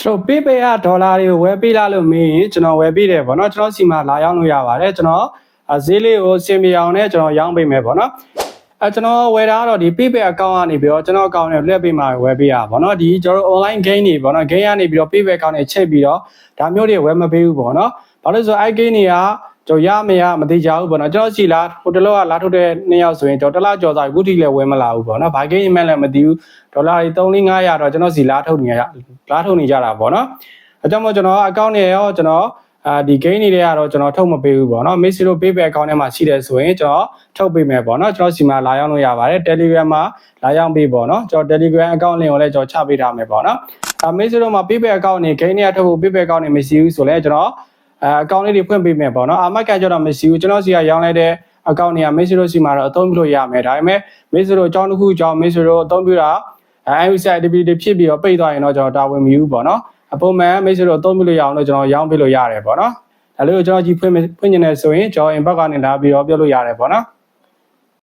ကျွန်တော် PayPal ကဒေါ်လာတွေကိုဝယ်ပေးလာလို့မင်းရင်ကျွန်တော်ဝယ်ပေးတယ်ဗောနော်ကျွန်တော်စီမှာလာရောက်လို့ရပါတယ်ကျွန်တော်အဈေးလေးကိုစင်ပြအောင်နဲ့ကျွန်တော်ရောင်းပေးမယ်ဗောနော်အဲကျွန်တော်ဝယ်တာကတော့ဒီ PayPal account ကနေပြီးတော့ကျွန်တော် account နဲ့လွှဲပေးမှာဝယ်ပေးရပါဗောနော်ဒီကျွန်တော် online game တွေဗောနော် game ကနေပြီးတော့ PayPal account နဲ့ချိန်ပြီးတော့ဒါမျိုးတွေဝယ်မပေးဘူးဗောနော်ဘာလို့လဲဆိုတော့ i game တွေကကျွန်တော်ရမရမသိကြဘူးဗောနော်ကျွန်တော်စီလာဟိုတလောကလာထုတ်တဲ့နှစ်ယောက်ဆိုရင်ကျွန်တော်တစ်လားကြော်စားအခုထိလည်းဝယ်မလာဘူးဗောနော်ဘာ game မှလည်းမသိဘူးဒေါ်လာတွေ3 500တော့ကျွန်တော်စီလာထုတ်နေရ လာထုတ်နေကြတာဗောနော်အဲကြောင့်မို့ကျွန်တော်အကောင့်နဲ့ရောကျွန်တော်အာဒီ gain တွေတွေကတော့ကျွန်တော်ထုတ်မပေးဘူးပေါ့နော် Messi တို့ PayPal account ထဲမှာရှိတယ်ဆိုရင်ကျွန်တော်ထုတ်ပေးမယ်ပေါ့နော်ကျွန်တော်စီမှာလာရောက်လို့ရပါတယ် Telegram မှာလာရောက်ပေးပေါ့နော်ကျွန်တော် Telegram account link ကိုလည်းကျွန်တော်ချပေးထားမယ်ပေါ့နော်အာ Messi တို့မှာ PayPal account နဲ့ gain တွေကထုတ်ဖို့ PayPal account နဲ့မရှိဘူးဆိုလဲကျွန်တော်အဲ account လေးတွေဖွင့်ပေးမယ်ပေါ့နော်အာမတ်ကကျွန်တော်မရှိဘူးကျွန်တော်စီကရောင်းလိုက်တဲ့ account တွေက Messi တို့စီမှာတော့အသုံးပြုလို့ရမယ်ဒါပေမဲ့ Messi တို့အကြောင်းတစ်ခုအကြောင်း Messi တို့အသုံးပြုတာ အဲ IUC activity ဖြစ်ပြီးတော့ပိတ်သွားရင်တော့ကျွန်တော်တာဝန်မယူဘူးပေါ့နော်အပုံမှန်မိတ်ဆွေတို့အသုံးပြုလို့ရအောင်လို့ကျွန်တော်ရောင်းပေးလို့ရတယ်ပေါ့နော်ဒါလေးကိုကျွန်တော်ကြည့်ဖွင့်ဖွင့်နေတယ်ဆိုရင်ကျွန်တော် inbox ကနေလာပြီးတော့ပြောလို့ရတယ်ပေါ့နော်